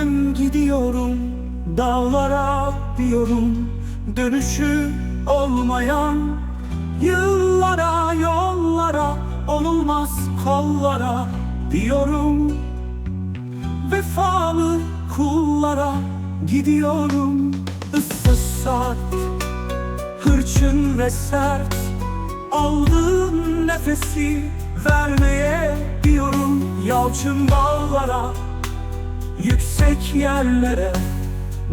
Ben gidiyorum dağlara diyorum Dönüşü olmayan yıllara yollara Olulmaz kollara diyorum. Vefalı kullara gidiyorum. Issız saat hırçın ve sert. Aldığın nefesi vermeye diyorum. Yalçın dallara Yüksek yerlere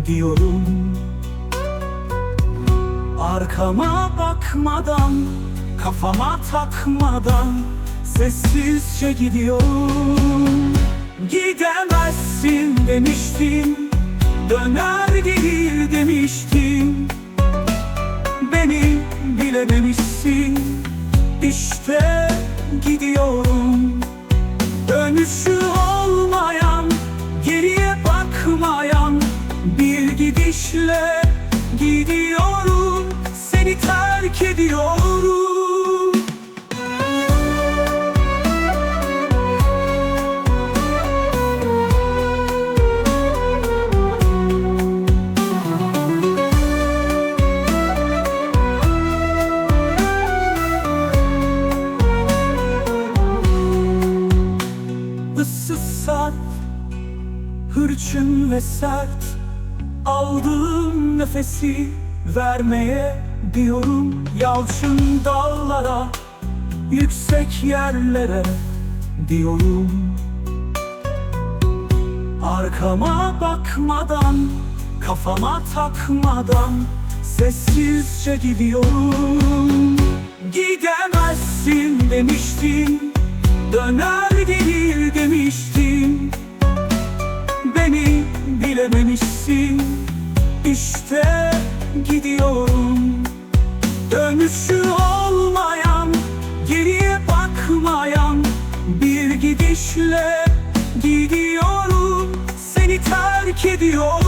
diyorum. Arkama bakmadan Kafama takmadan Sessizce gidiyorum. Gidemezsin demiştim Döner gelir demiştim. Beni bilememişsin İşte gidiyorum. Dönüşü Gidiyorum Seni terk ediyorum. Issız Hırçın ve sert Aldığım nefesi vermeye diyorum Yalçın dağlara Yüksek yerlere diyorum. Arkama bakmadan Kafama takmadan Sessizce gidiyorum. Gidemezsin demiştim Döner gelir demiştim Beni bilememişsin gitti İşte gidiyorum. Dönüşü olmayan Geriye bakmayan Bir gidişle Gidiyorum. Seni terk ediyorum.